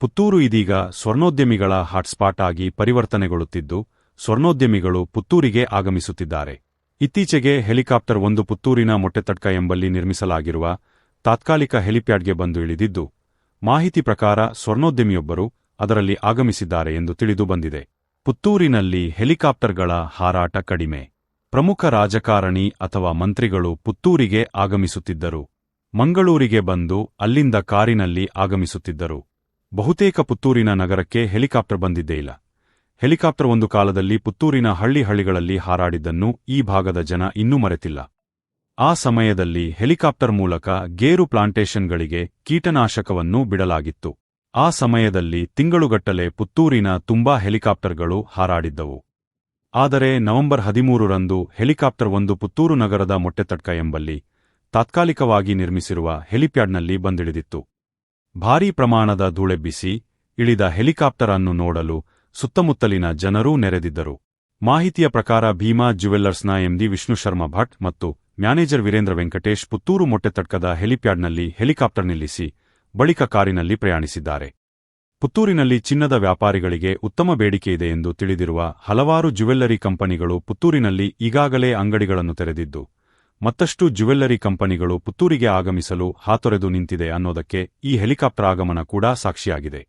ಪುತ್ತೂರು ಇದೀಗ ಸ್ವರ್ಣೋದ್ಯಮಿಗಳ ಹಾಟ್ಸ್ಪಾಟ್ ಆಗಿ ಪರಿವರ್ತನೆಗೊಳ್ಳುತ್ತಿದ್ದು, ಸ್ವರ್ಣೋದ್ಯಮಿಗಳು ಪುತ್ತೂರಿಗೆ ಆಗಮಿಸುತ್ತಿದ್ದಾರೆ. ಇತ್ತೀಚೆಗೆ ಹೆಲಿಕಾಪ್ಟರ್ ಒಂದು ಪುತ್ತೂರಿನ ಮೊಟ್ಟೆತಟ್ಕ ಎಂಬಲ್ಲಿ ನಿರ್ಮಿಸಲಾಗಿರುವ ತಾತ್ಕಾಲಿಕ ಹೆಲಿಪ್ಯಾಡ್ಗೆ ಬಂದು ಇಳಿದಿದ್ದು, ಮಾಹಿತಿ ಪ್ರಕಾರ ಸ್ವರ್ಣೋದ್ಯಮಿಯೊಬ್ಬರು ಅದರಲ್ಲಿ ಆಗಮಿಸಿದ್ದಾರೆ ಎಂದು ತಿಳಿದು ಬಂದಿದೆ. ಪುತ್ತೂರಿನಲ್ಲಿ ಹೆಲಿಕಾಪ್ಟರ್ಗಳ ಹಾರಾಟ ಕಡಿಮೆ. ಪ್ರಮುಖ ರಾಜಕಾರಣಿ ಅಥವಾ ಮಂತ್ರಿಗಳು ಪುತ್ತೂರಿಗೆ ಆಗಮಿಸುತ್ತಿದ್ದರು. ಮಂಗಳೂರಿಗೆ ಬಂದು ಅಲ್ಲಿಂದ ಕಾರಿನಲ್ಲಿ ಆಗಮಿಸುತ್ತಿದ್ದರು. ಬಹುತೇಕ ಪುತ್ತೂರಿನ ನಗರಕ್ಕೆ ಹೆಲಿಕಾಪ್ಟರ್ ಬಂದಿದ್ದೇ ಇಲ್ಲ. ಹೆಲಿಕಾಪ್ಟರ್ ಒಂದು ಕಾಲದಲ್ಲಿ ಪುತ್ತೂರಿನ ಹಳ್ಳಿ ಹಳ್ಳಿಗಳಲ್ಲಿ ಹಾರಾಡಿದ್ದನ್ನು ಈ ಭಾಗದ ಜನ ಇನ್ನೂ ಮರೆತಿಲ್ಲ. ಆ ಸಮಯದಲ್ಲಿ ಹೆಲಿಕಾಪ್ಟರ್ ಮೂಲಕ ಗೇರು ಪ್ಲಾಂಟೇಷನ್ಗಳಿಗೆ ಕೀಟನಾಶಕವನ್ನು ಬಿಡಲಾಗಿತ್ತು. ಆ ಸಮಯದಲ್ಲಿ ತಿಂಗಳುಗಟ್ಟಲೆ ಪುತ್ತೂರಿನ ತುಂಬಾ ಹೆಲಿಕಾಪ್ಟರ್ಗಳು ಹಾರಾಡಿದ್ದವು. ಆದರೆ ನವೆಂಬರ್ ಹದಿಮೂರರಂದು ಹೆಲಿಕಾಪ್ಟರ್ ಒಂದು ಪುತ್ತೂರು ನಗರದ ಮೊಟ್ಟೆತಡ್ಕ ಎಂಬಲ್ಲಿ ತಾತ್ಕಾಲಿಕವಾಗಿ ನಿರ್ಮಿಸಿರುವ ಹೆಲಿಪ್ಯಾಡ್ನಲ್ಲಿ ಬಂದಿಳಿದಿತ್ತು. ಭಾರೀ ಪ್ರಮಾಣದ ಧೂಳೆಬ್ಬಿಸಿ ಇಳಿದ ಹೆಲಿಕಾಪ್ಟರ್ ಅನ್ನು ನೋಡಲು ಸುತ್ತಮುತ್ತಲಿನ ಜನರೂ ನೆರೆದಿದ್ದರು. ಮಾಹಿತಿಯ ಪ್ರಕಾರ ಭೀಮಾ ಜ್ಯುವೆಲ್ಲರ್ಸ್ನ ಎಂಡಿ ವಿಷ್ಣು ಶರ್ಮಾ ಭಟ್ ಮತ್ತು ಮ್ಯಾನೇಜರ್ ವೀರೇಂದ್ರ ವೆಂಕಟೇಶ್ ಪುತ್ತೂರು ಮೊಟ್ಟೆತಡ್ಕದ ಹೆಲಿಪ್ಯಾಡ್ನಲ್ಲಿ ಹೆಲಿಕಾಪ್ಟರ್ ನಿಲ್ಲಿಸಿ ಬಳಿಕ ಕಾರಿನಲ್ಲಿ ಪ್ರಯಾಣಿಸಿದ್ದಾರೆ. ಪುತ್ತೂರಿನಲ್ಲಿ ಚಿನ್ನದ ವ್ಯಾಪಾರಿಗಳಿಗೆ ಉತ್ತಮ ಬೇಡಿಕೆಯಿದೆ ಎಂದು ತಿಳಿದಿರುವ ಹಲವಾರು ಜ್ಯುವೆಲ್ಲರಿ ಕಂಪನಿಗಳು ಪುತ್ತೂರಿನಲ್ಲಿ ಈಗಾಗಲೇ ಅಂಗಡಿಗಳನ್ನು ತೆರೆದಿದ್ದು ಮತ್ತಷ್ಟು ಜ್ಯುವೆಲ್ಲರಿ ಕಂಪನಿಗಳು ಪುತ್ತೂರಿಗೆ ಆಗಮಿಸಲು ಹಾತೊರೆದು ನಿಂತಿದೆ ಅನ್ನೋದಕ್ಕೆ ಈ ಹೆಲಿಕಾಪ್ಟರ್ ಆಗಮನ ಕೂಡ ಸಾಕ್ಷಿಯಾಗಿದೆ.